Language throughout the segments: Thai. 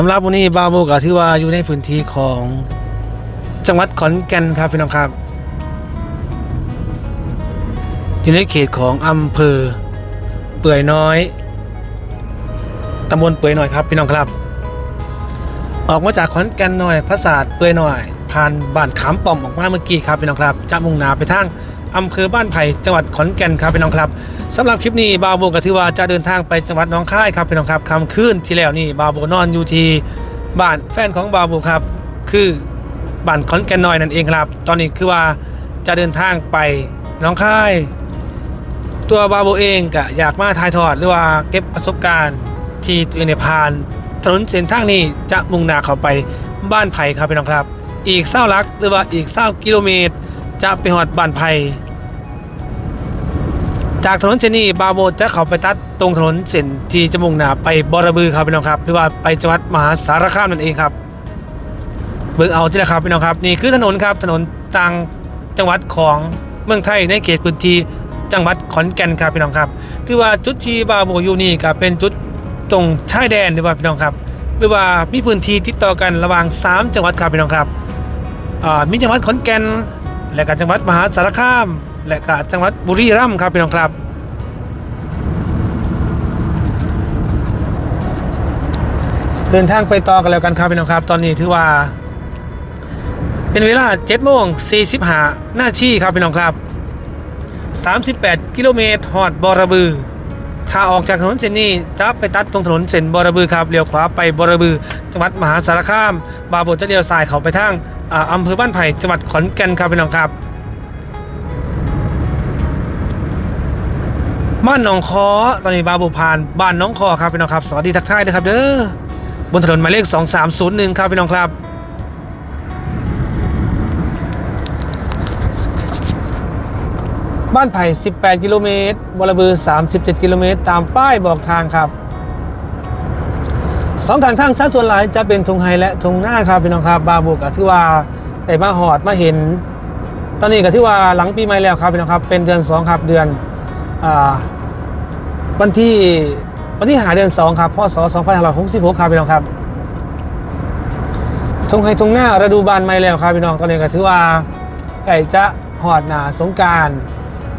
สำหรับวันนี้บาโบก็ถือว่าอยู่ในพื้นที่ของจังหวัดขอนแก่นครับพี่น้องครับ อยู่ในเขตของอำเภอ เปื่อยน้อยตำบลเปื่อยน้อยครับพี่น้องครับ ออกมาจากขอนแก่นหน่อยพระศาสตร์เปื่อยน้อย ผ่านบ้านขามป้อมออกมาเมื่อกี้ครับพี่น้องครับจะมุ่งหน้าไปทางอำเภอบ้านไผ่จังหวัดขอนแก่นครับพี่น้องครับ สำหรับคลิปนี้บาโบก็ถือว่าจะเดินทางไปจังหวัดน้องคายครับพี่น้องครับคำคืนที่แล้วนี่บาโบนอนอยู่ที่บ้านแฟนของบาโบครับ คือบ้านขอนแกนน้อยนั่นเองครับ ตอนนี้คือว่าจะเดินทางไปน้องคาย ตัวบาโบเองก็อยากมาถ่ายทอดหรือว่าเก็บประสบการณ์ที่ตัวเองผ่านถนนเส้นทางนี้จะมุ่งหน้าเข้าไปบ้านไผ่ครับพี่น้องครับ อีกเศร้าลักหรือว่าอีกเศร้ากิโลเมตร จะไปหอดบ้านไผ่ จากถนนเส้นนี้บาโบจะเข้าไปตัดตรงถนนเส้นที่จะมุ่งหน้าไปบอระบือครับพี่น้องครับ หรือว่าไปจังหวัดมหาสารคามนั่นเองครับ เบิ่งเอาที่ละครับพี่น้องครับ นี่คือถนนครับถนนต่างจังหวัดของเมืองไทยในเขตพื้นที่จังหวัดขอนแก่นครับพี่น้องครับถือว่าจุดที่บาโบอยู่นี่ก็เป็นจุดตรงชายแดนหรือว่าพี่น้องครับ หรือว่ามีพื้นที่ติดต่อกันระหว่าง 3 จังหวัดครับพี่น้องครับอ่ามีจังหวัดขอนแก่นและก็จังหวัดมหาสารคาม และก็จังหวัดบุรีรัมย์ครับพี่น้องครับเดินทางไปต่อกันแล้วกันครับพี่น้องครับ ตอนนี้ถือว่า เป็นเวลา7โมง45หน้าที่ครับพี่น้องครับ 38 กิโลเมตรหอดบอระบือ ถ้าออกจากถนนเส้นนี้จะไปตัดตรงถนนเส้นบอระบือครับเลี้ยวขวาไปบอระบือ จังหวัดมหาสารคาม บาโบจะเลี้ยวซ้ายเขาไปทางอ่าอำเภอบ้านไผ่จังหวัดขอนแก่นครับพี่น้องครับ บ้านหนองคอตอนนี้บาบผ่านบ้านหน้องคอครับพี่น้องครับ สวัสดีทักทายนะครับเด้อบนถนนหมายเลข 2301 ครับพี่น้องครับบ้านไผ่ 18 กิโลเมตรบรบือ 37 กิโลเมตร ตามป้ายบอกทางครับสองทางทางซ้ายส่วนหลายจะเป็นทงไฮและทงหน้าครับพี่น้องครับ บาบุกที่ว่าได้มาหอดมาเห็น ตอนนี้ก็ที่ว่าหลังปีใหม่แล้วครับพี่น้องครับ เป็นเดือน 2 ครับเดือนอ่า วันที่วันที่หาเดือน 2 ครับพศ2566ครับพี่น้องครับทงไฮทงหน้าฤดูบานไม่แล้วครับพี่น้องตอนนี้ก็ถือว่าไก่จะหอดหนาสงการ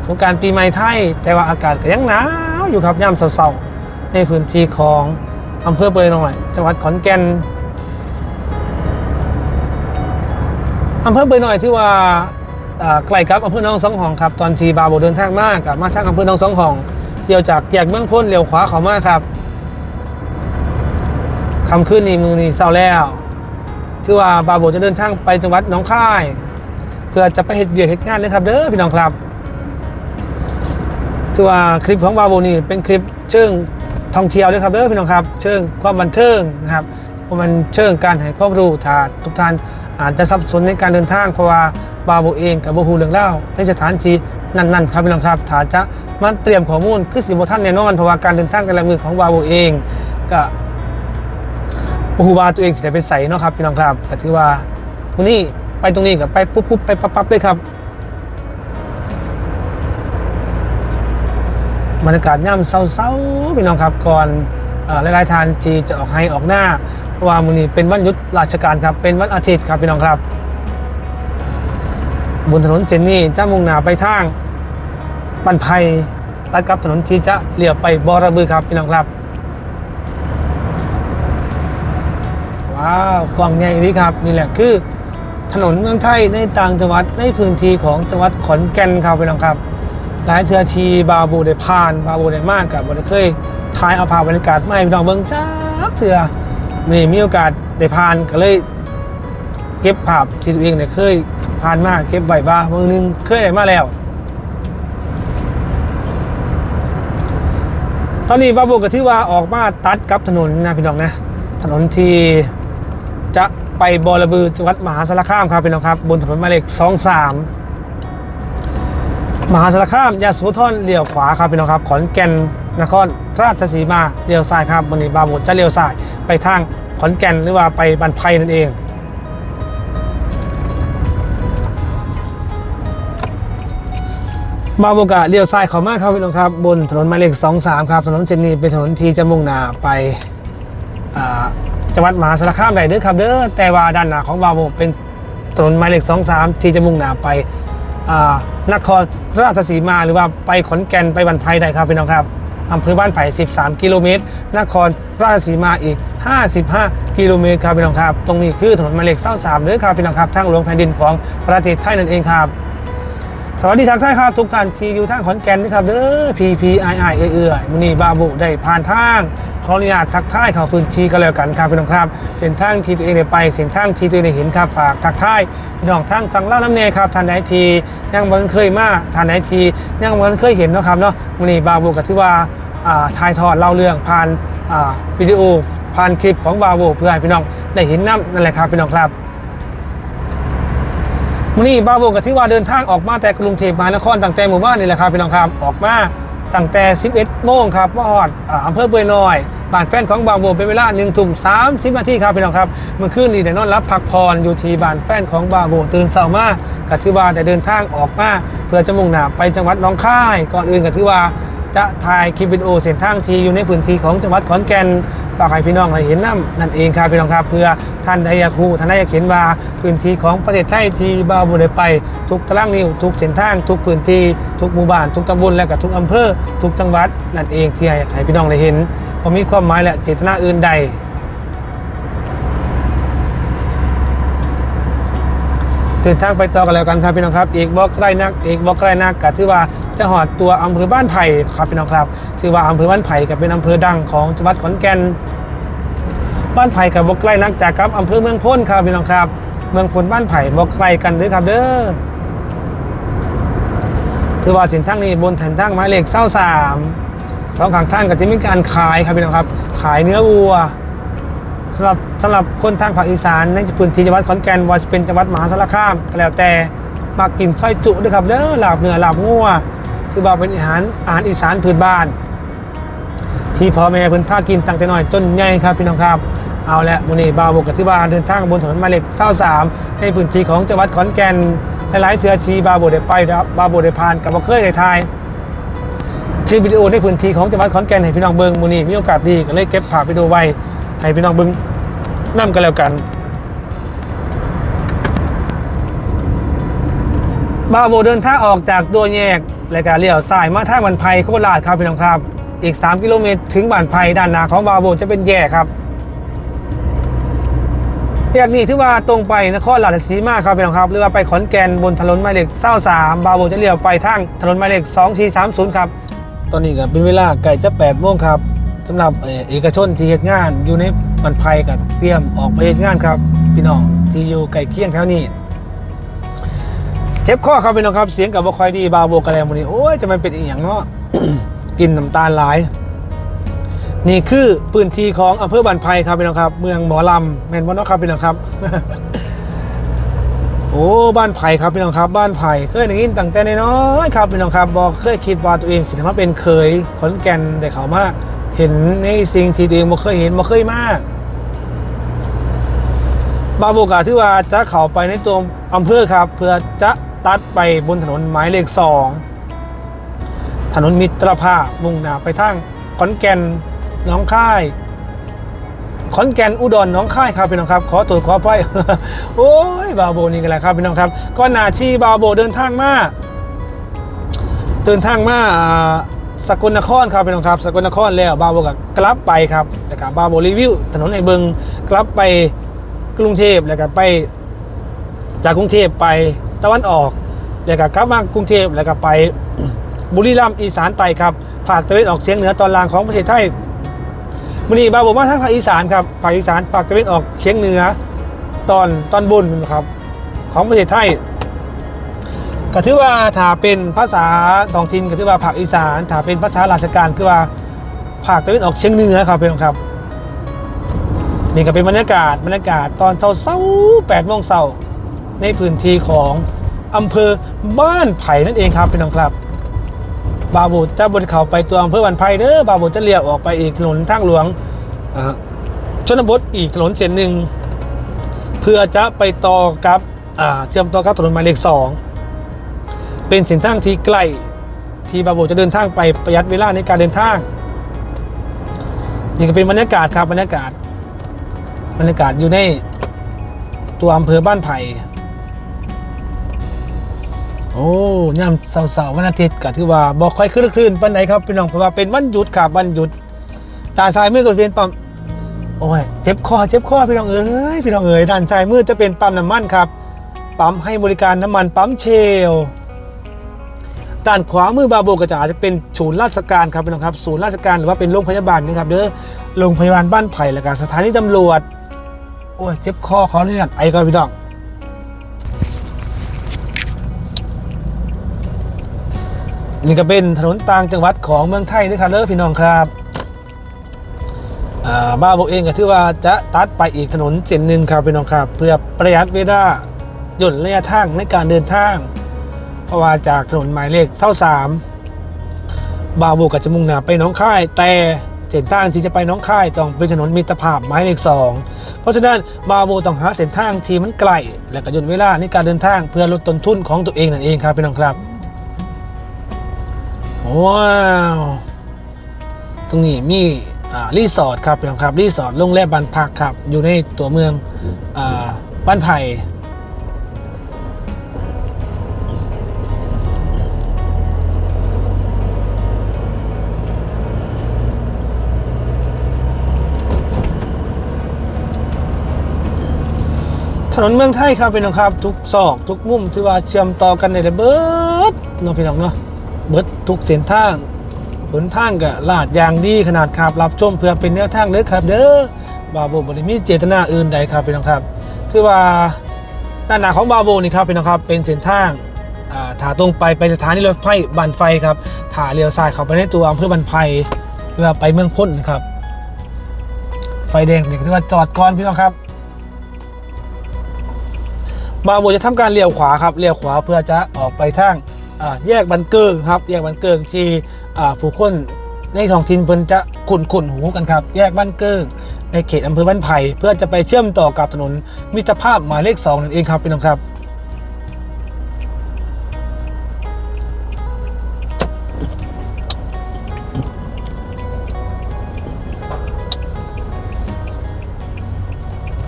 สงการปีใหม่ไทย แต่ว่าอากาศก็ยังหนาวอยู่ครับย่ำเสาๆในพื้นที่ของอำเภอเปยหน่อยจังหวัดขอนแก่นอำเภอเปยหน่อยที่ว่าอ่าใกล้กับอำเภอหนองสองห้องครับตอนทีบาโบเดินทางมากกับมาทางอำเภอหนองสองห้อง เดียวจากแยกเมืองพ้นเลี้ยวขวาเขามาครับคำขึ้นนี้มือนี้เศร้าแล้วที่ว่าบาโบจะเดินทางไปจังหวัดหนองคาย เพื่อจะไปเหตุเวียกเหตุงานเลยครับเด้อพี่น้องครับที่ว่าคลิปของบาโบนี่เป็นคลิปเชิงท่องเที่ยวเลยครับเด้อพี่น้องครับ เชิงความบันเทิงนะครับเพราะมันเชิงการให้ความรู้ถ้าทุกท่านอาจจะสับสนในการเดินทางเพราะว่าบาโบเองกับโบฮูเรื่องเล่าในสถานที่ นั่นๆครับพี่น้องครับถ้าจะมาเตรียมข้อมูลคือสิบท่านแน่นอนเพราะว่าการเดินทางแต่ละมือของบาโบเองก็ผู้ว่าตัวเองสิไปใส่เนาะครับพี่น้องครับก็ถือว่ามื้อนี้ไปตรงนี้ก็ไปปุ๊บปุ๊บไปปั๊บปั๊บเลยครับบรรยากาศย่ำเศร้าๆพี่น้องครับก่อนหลายๆทานที่จะออกให้ออกหน้าเพราะว่ามื้อนี้เป็นวันหยุดราชการครับเป็นวันอาทิตย์ครับพี่น้องครับ บนถนนเส้นนี้จะมุ่งหน้าไปทางบันไพตัดกับถนนที่จะเลี้ยวไปบอระบือครับพี่น้องครับ ว้าวกว้างใหญ่ดีครับ นี่แหละคือถนนเมืองไทยในต่างจังหวัดในพื้นที่ของจังหวัดขอนแก่นครับพี่น้องครับ หลายเทือทีบาบูได้ผ่าน บาบูได้มากกับบได้เคยถ่ายเอาภาพบรรยากาศมาให้พี่น้องเบิ่งจ้าเถื่อนี่มีโอกาสได้ผ่านก็เลย เก็บภาพที่ตัวเองเนี่ยเคย ผ่านมาเก็บไว้บ้างบางนึงเคยได้มาแล้ว ตอนนี้บาบูก็ถือว่าออกมาตัดกับถนนนะพี่น้องนะ ถนนที่จะไปบอระบือจังหวัดมหาสารคามครับพี่น้องครับ บนถนนหมายเลข23มมหาสารคามยาสูทรเลี้ยวขวาครับพี่น้องครับ ขอนแก่นนครราชสีมาเลี้ยวซ้ายครับวันนี้บาโบจะเลี้ยวซ้ายไปทางขอนแก่นหรือว่าไปบันไพนั่นเอง บาโบกะเลี้ยวซ้ายเข้ามาครับพี่น้องครับบนถนนหมายเลข23 ครับถนนเส้นนี้เป็นถนนที่จะมุ่งหน้าไปจังหวัดมหาสารคามได้เด้อครับเด้อแต่ว่าด้านหน้าของบาโบเป็นถนนหมายเลข23 ที่จะมุ่งหน้าไปนครราชสีมาหรือว่าไปขอนแก่นไปบันไพได้ครับพี่น้องครับอำเภอบ้านไผ่ 13 กิโลเมตร นครราชสีมาอีก 55 กิโลเมตรครับพี่น้องครับ ตรงนี้คือถนนหมายเลข23เด้อครับพี่น้องครับทางหลวงแผ่นดินของประเทศไทยนั่นเองครับ สวัสดีทักทายครับทุกท่านที่อยู่ทางขอนแก่นนะครับเด้อ PPII เอื้อยๆมันนี่บาบุได้ผ่านทางขออนุญาตทักทายข้าวพื้นที่ก็แล้วกันครับพี่น้องครับ เส้นทางที่ตัวเองได้ไปเส้นทางที่ตัวเองได้เห็นครับฝากทักทายพี่น้องทางฟังเล่าน้ำเนยครับท่านไหนที่ยังบ่เคยมาท่านไหนที่ยังบ่เคยเห็นนะครับเนาะมันนี่บาบุก็ถือว่าอ่าถ่ายทอดเล่าเรื่องผ่านอ่าวิดีโอผ่านคลิปของบาบุเพื่อให้พี่น้องได้เห็นน้ำนั่นแหละครับพี่น้องครับ มื่อนี้บ้าโบกับที่ว่าเดินทางออกมาแต่กรุงเทพมหานครตั้งแต่หมู่บ้านนี่แหละครับพี่น้องครับออกมาตั้งแต่ 11 โมงครับว่าฮอดอำเภอเบยน้อยบ้านแฟนของบาโบเป็นเวลา1ทุ่ม30นาทีครับพี่น้องครับเมื่อคืนนี้ได้นอนรับพักผ่อนอยู่ที่บ้านแฟนของบาโบตื่นเช้ามาก็ถือว่าได้เดินทางออกมาเพื่อจะมุ่งหน้าไปจังหวัดน้องคาย ก่อนอื่นก็ถือว่า จะถ่ายคลิปวิดีโอเส้นทางที่อยู่ในพื้นที่ของจังหวัดขอนแก่นฝากให้พี่น้องได้เห็นน้ำนั่นเองครับพี่น้องครับ เพื่อท่านใดอยากรู้ท่านใดอยากเห็นว่าพื้นที่ของประเทศไทยที่บาวบุได้ไป ทุกตารางนิ้วทุกเส้นทาง ทุกพื้นที่ทุกหมู่บ้านทุกตำบลและก็ทุกอำเภอ ทุกจังหวัดนั่นเองที่ให้ให้พี่น้องได้เห็นว่ามีความหมายและเจตนาอื่นใดเดินทางไปต่อกันแล้วกันครับพี่น้องครับ อีกบอกใกล้นัก อีกบอกใกล้นักก็ถือว่า จะหอดตัวอำเภอบ้านไผ่ครับพี่น้องครับถือว่าอำเภอบ้านไผ่ก็เป็นอำเภอดังของจังหวัดขอนแก่น บ้านไผ่กับบกใกล้นักจากครับอำเภอเมืองพ้นครับพี่น้องครับ เมืองพ้นบ้านไผ่บกใกล้กันเด้อครับเด้อถือว่าสินทางนี้บนแผ่นทางหมายเลขเศร้าสามสองขางทางก็จะมีการขายครับพี่น้องครับ ขายเนื้อวัวสำหรับสำหรับคนทางภาคอีสานในพื้นที่จังหวัดขอนแก่นว่าจะเป็นจังหวัดมหาสารคามก็แล้วแต่มากินซอยจุด้วยครับเด้อลาบเนื้อลาบงัว ถือว่าเป็นอาหารอาหารอีสานพื้นบ้าน ที่พ่อแม่เพิ่นพากินตั้งแต่น้อยจนใหญ่ครับพี่น้องครับเอาละมื้อนี้บ่าวบกกับที่ว่านเดินทางบนถนนมายเลข23ในพื้นที่ของจังหวัดขอนแก่นหลายๆเทื่อที่บ่าวบกได้ไปครับบาวบกได้ผ่านกับบ่เคยได้ถ่ายคลิปวิดีโอในพื้นที่ของจังหวัดขอนแก่นให้พี่น้องเบิงมูนี่มีโอกาสดีก็เลยเก็บภาพวิดีโอไว้ให้พี่น้องเบิงนํกันแล้วกันบาโบเดินทางออกจากตัวแยก รายการเลี้ยวซ้ายมาทางบันไพโคราชครับพี่น้องครับ อีก 3 กิโลเมตรถึงบ้านไพด้านหน้าของบาโบจะเป็นแยกครับแยกนี้ถือว่าตรงไปนครราชสีมาครับพี่น้องครับหรือว่าไปขอนแก่นบนถนนหมายเลข23บาโบจะเลี้ยวไปทางถนนหมายเลข2430ครับตอนนี้ก็เป็นเวลาใกล้จะ8โมงครับสำหรับเอกชนที่เฮ็ดงานอยู่ในบันไพก็เตรียมออกไปเฮ็ดงานครับ พี่น้องที่อยู่ใกล้เคียงแถวนี้ จ็บข้อครับพี่น้องครับ เสียงกับบ่ค่อยดีบาโบกระแลมนี้โอ้ยจะมันเป็นอีหยังเนาะกินน้ำตาลหลาย นี่คือพื้นที่ของอำเภอบันไพครับพี่น้องครับ เมืองหมอลำแมนบ่เนาะครับพี่น้องครับ โอ้บ้านไผ่ครับพี่น้องครับ บ้านไผ่เคยได้ยินตั้งแต่น้อยครับพี่น้องครับบอกเคยคิดว่าตัวเองสิมาเป็นเคยขอนแก่นได้เขามาเห็นในสิ่งที่ตัวเองบ่เคยเห็นบ่เคยมาบาโบกาที่ว่าจะเข้าไปในตัวอำเภอครับ เพื่อจะ ตัดไปบนถนนหมายเลขสองถนนมิตรภาพมุ่งหน้าไปทางขอนแก่นหน้องค่ายขอนแก่นอุดรน้องค่ายครับพี่น้องครับ ขอตรวจขอไฟโอ้ยบาโบนี่กันแหละครับพี่น้องครับก็นาที่บาโบเดินทางมาเดินทางมาสกลนครครับพี่น้องครับ สกลนครแล้วบาโบก็กลับไปครับแล้วก็บาโบรีวิวถนนในเบิงกลับไปกรุงเทพแล้วก็ไป จากกรุงเทพไป ตะวันออกแล้วก็กลับมากรุงเทพแล้วก็ไปบุรีรัมย์อีสานใต้ครับภาคตะวันออกเฉียงเหนือตอนล่างของประเทศไทยมื่อนี้บาวบอกว่าทางภาคอีสานครับภาคอีสานฝากตะวันออกเฉียงเหนือตอนตอนบนนะครับของประเทศไทยก็ถือว่าถ้าเป็นภาษาท้องถิ่นก็ถือว่าภาคอีสานถ้าเป็นภาษาราชการคือว่าภาคตะวันออกเฉียงเหนือครับเพี่องครับ นี่ก็เป็นบรรยากาศบรรยากาศตอนเช้าๆแปดโมงเช้า ในพื้นที่ของอำเภอบ้านไผ่นั่นเองครับพี่น้องครับ บาบูจะบนเขาไปตัวอำเภอบันไพเด้อบาบูจะเลี้ยวออกไปอีกถนนทางหลวงชนบทอีกถนนเส้นหนึ่งเพื่อจะไปต่อกับอ่าเชื่อมต่อกับถนนหมายเลขสองเป็นเส้นทางที่ใกล้ที่บาบูจะเดินทางไปประหยัดเวลาในการเดินทางนี่ก็เป็นบรรยากาศครับบรรยากาศ บรรยากาศอยู่ในตัวอำเภอบ้านไผ่ โอ้ยามเสาร์ๆวันอาทิตย์ก็ถือว่าบอกค่อยคืนๆปานไหนครับพี่น้องเพราะว่าเป็นวันหยุดครับวันหยุดด้านซ้ายมือก็เป็นปั๊มโอ้ยเจ็บคอเจ็บคอพี่น้องเอ้ยพี่น้องเอ้ยด้านซ้ายมือจะเป็นปั๊มน้ำมันครับปั๊มให้บริการน้ำมันปั๊มเชลด้านขวามือบาโบก็จะอาจจะเป็นศูนย์ราชการครับพี่น้องครับศูนย์ราชการหรือว่าเป็นโรงพยาบาลนะครับเด้อโรงพยาบาลบ้านไผ่และการสถานีตำรวจโอ้ยเจ็บคอเขาเลือดไอก็พี่น้อง นี่ก็เป็นถนนต่างจังหวัดของเมืองไทยด้วยครับเด้อพี่น้องครับอ่าบ้าโบเองก็ถือว่าจะตัดไปอีกถนนเส้นหนึ่งครับพี่น้องครับ เพื่อประหยัดเวลาย่นระยะทางในการเดินทาง เพราะว่าจากถนนหมายเลขเส้าสามบาวโบกับจมุ่งหน้าไปน้องค่าย แต่เส้นทางที่จะไปน้องค่ายต้องเป็นถนนมิตรภาพหมายเลขสองเพราะฉะนั้นบาวโบต้องหาเส้นทางที่มันไกล และก็ย่นเวลาในการเดินทางเพื่อลดต้นทุนของตัวเองนั่นเองครับพี่น้องครับ ว้าว ตรงนี้มีรีสอร์ทครับพี่น้องครับรีสอร์ทโรงแรมบ้านพักครับ อยู่ในตัวเมืองอบ้านไผ่ถนนเมืองไทยครับพี่น้องครับ ทุกซอกทุกมุมที่ว่าเชื่อมต่อกันในระเบิดเน้องพี่น้องเนาะ เบิดทุกเส้นทางหนทางก็ลาดยางดีขนาดครับรับชมเพื่อเป็นแนวทางเด้อครับ เด้อบาโบบริมีเจตนาอื่นใดครับพี่น้องครับที่ว่าด้านหน้าของบาโบนี่ครับพี่น้องครับเป็นเส้นทางอ่าถาตรงไปไปสถานีรถไฟบันไฟครับถาเลี้ยวซ้ายเข้าไปในตัวอำเภอบันไฟหรือว่าไปเมืองพ้นนครับ ไฟแดงเนี่ก็ถือว่าจอดก่อนพี่น้องครับบาโบจะทำการเลี้ยวขวาครับเลี้ยวขวาเพื่อจะออกไปทาง แยกบันเกิงครับ แยกบันเกิงที่ผู้คนในท้องถิ่นเพิ่นจะขุนขุนหูกันครับ แยกบ้านเกิงในเขตอำเภอบ้านไผ่เพื่อจะไปเชื่อมต่อกับถนนมิตรภาพหมายเลขสองนั่นเองครับพี่น้องครับ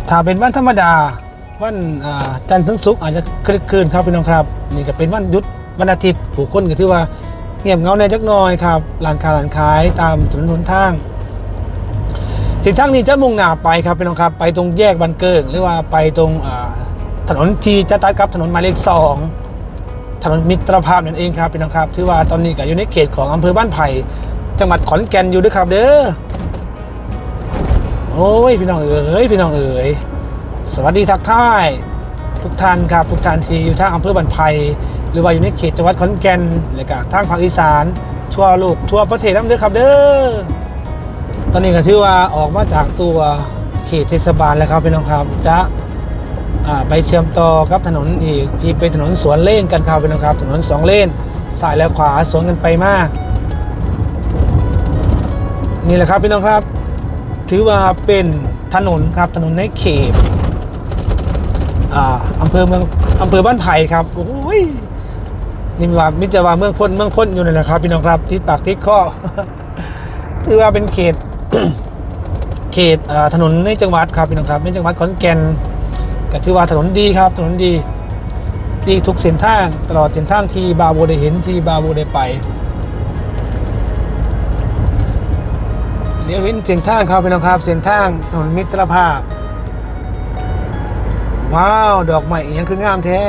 ถ้าเป็นวันธรรมดาวันจันทร์ถึงศุกร์อาจจะคลึกคลืนครับพี่น้องครับ นี่ก็เป็นวันหยุด วันอาทิตย์ผู้คนก็ถือว่าเงียบเงาในจักหน่อยครับร้านค้าร้านขายตามถนนหนทางเส้นทางนี้จะมุ่งหน้าไปครับพี่น้องครับ ไปตรงแยกบันเกิงหรือว่าไปตรงถนนที่จะตัดกับถนนหมายเลขสองถนนมิตรภาพนั่นเองครับพี่น้องครับถือว่าตอนนี้ก็อยู่ในเขตของอำเภอบ้านไผ่จังหวัดขอนแก่นอยู่ด้วยครับเด้อโอ้ยพี่น้องเอ๋ยพี่น้องเอ๋ยสวัสดีทักทายทุกท่านครับทุกท่านที่อยู่ทางอำเภอบันไพ หรือว่าอยู่ในเขตจังหวัดขอนแก่นและก็ทางภาคอีสาน ทั่วโลกทั่วประเทศน้ำเด้อครับเด้อตอนนี้ก็ถือว่าออกมาจากตัวเขตเทศบาลแล้วครับพี่น้องครับจะไปเชื่อมต่อกับถนนอีกที่เป็นถนนสวนเลนกันครับพี่น้องครับ ถนนสองเลนซ้ายและขวาสวนกันไปมาก นี่แหละครับพี่น้องครับ ถือว่าเป็นถนนครับถนนในเขตอ่าอำเภอเมืองอำเภอบ้านไผ่ครับโอ้ย นี่ว่ามิจว่าเมืองพ้นเมืองพ้นอยู่นั่นแหละครับ พี่น้องครับทิศปากทิศข้อถือว่าเป็นเขต เขตถนนในจังหวัดครับพี่น้องครับในจังหวัดขอนแก่นก็ถือว่าถนนดีครับ ถนนดี ดีทุกเส้นทางตลอดเส้นทางที่บาโบได้เห็นที่บาโบได้ไปเดี๋ยวเห็นเส้นทางครับพี่น้องครับเส้นทางถนนมิตรภาพ ว้าว ดอกไม้อียังคืองามแท้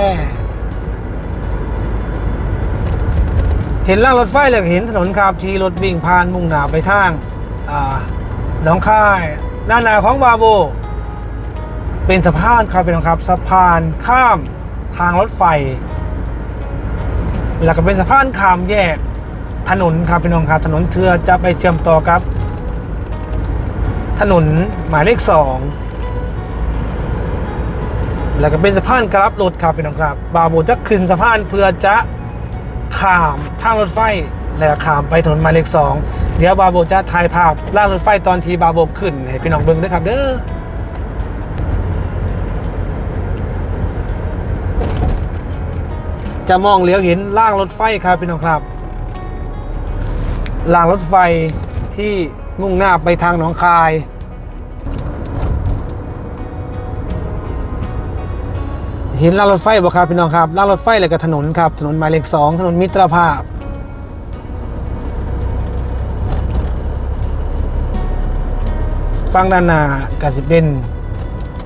เห็นล่างรถไฟเลยเห็นถนนครับทีรถวิ่งผ่านมุ่งหน้าไปทางหนองคายด้านหน้าของบาโบ เป็นสะพานครับพี่น้องครับสะพานข้ามทางรถไฟ แล้วก็เป็นสะพานข้ามแยกถนนครับพี่น้องครับถนนเทือจะไปเชื่อมต่อกับ ถนนหมายเลขสองแล้วก็เป็นสะพานกรับรถครับพี่น้องครับ บาโบจะขึ้นสะพานเพื่อจะ ข้ามทางรถไฟแล้วข้ามไปถนนหมายเลขสองเดี๋ยวบาโบจะถ่ายภาพล่างรถไฟตอนที่บาโบขึ้นให้พี่น้องเบิ่งด้วยครับเด้อจะมองเลี้ยวเห็นล่างรถไฟครับพี่น้องครับล่างรถไฟที่มุ่งหน้าไปทางหนองคาย เห็นรางรถไฟบ่ครับพี่น้องครับรางรถไฟแล้วก็ถนนครับ ถนนหมายเลขสองถนนมิตรภาพ ฟังด้านหน้าก็สิเป็น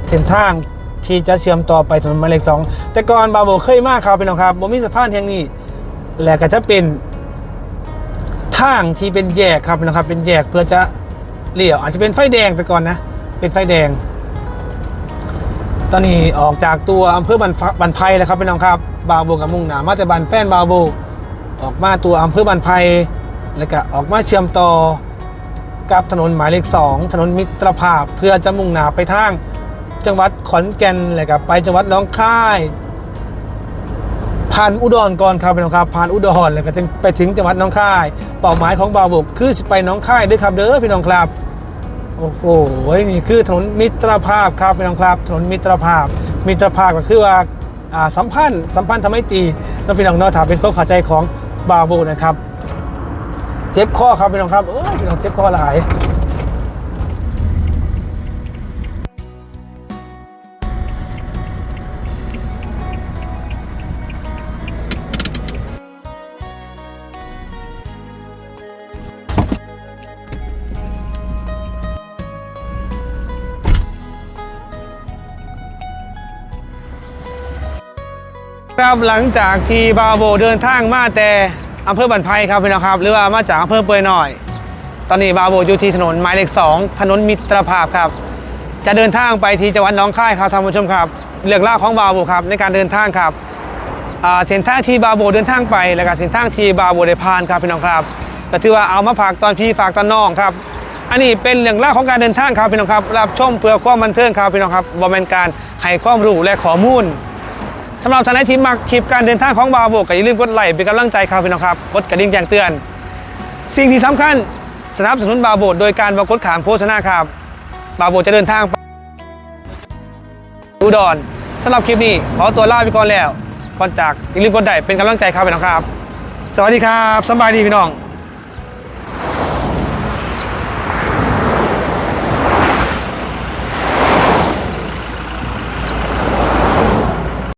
เส้นทางที่จะเชื่อมต่อไปถนนหมายเลขสองแต่ก่อนบาโบเคยมากครับพี่น้องครับบ่มีสะพานแห่งนี้ และก็จะเป็นทางที่เป็นแยกครับพี่น้องครับเป็นแยกเพื่อจะเลี้ยวอาจจะเป็นไฟแดงแต่ก่อนนะ เป็นไฟแดง ตอนนี้ออกจากตัวอำเภอบันบันไพแล้วครับพี่น้องครับบาวโบกับมุ่งหนามาแต่บันแฟนบาวโบออกมาตัวอำเภอบันไพแล้วก็ออกมาเชื่อมต่อกับถนนหมายเลข2ถนนมิตรภาพเพื่อจะมุ่งหนาไปทาง จังหวัดขอนแก่นแล้วก็ไปจังหวัดน้องคายผ่านอุดรก่อนครับพี่น้องครับผ่านอุดรแล้วก็จึงไปถึงจังหวัดน้องคาย เป้าหมายของบาวโบคือสิไปน้องคายด้วยครับเด้อพี่น้องครับ โอ้โหนี่คือถนนมิตรภาพครับพี่น้องครับถนนมิตรภาพ มิตรภาพก็คือว่าสัมพันธ์สัมพันธ์ทำให้ตีแล้วพี่น้องเนาะถามเป็นข้อขาใจของบาโบนะครับ เจ็บข้อครับพี่น้องครับโอ้ยพี่น้องเจ็บข้อหลาย ครับหลังจากที่บาโบเดินทางมาแต่อำเภอบันไพครับพี่น้องครับ หรือว่ามาจากอำเภอเปื่อยหน่อย ตอนนี้บาโบอยู่ที่ถนนหมายเลข2ถนนมิตรภาพครับ จะเดินทางไปที่จังหวัดน้องคายครับท่านผู้ชมครับเรื่องเล่าวของบาโบครับในการเดินทางครับเส้นทางที่บาโบเดินทางไปและก็เส้นทางที่บาโบได้ผ่านครับพี่น้องครับก็ถือว่าเอามาฝากตอนพี่ฝากตอนน้องครับอันนี้เป็นเรื่องเล่าวของการเดินทางครับพี่น้องครับรับชมเพื่อความบันเทิงครับพี่น้องครับบ่แม่นการให้ความรู้และข้อมูล สำหรับท่านใดที่มักคลิปการเดินทางของบาโบก็อย่าลืมกดไลค์เป็นกำลังใจครับพี่น้องครับกดกระดิ่งแจ้งเตือน สิ่งที่สำคัญสนับสนุนบาโบโดยการบอกดขามโฆษณาครับบาโบจะเดินทางไปอุดรสำหรับคลิปนี้ขอตัวลาไปก่อนแล้วก่อนจากอย่าลืมกดไลค์เป็นกำลังใจครับพี่น้องครับ สวัสดีครับสบายดีพี่น้อง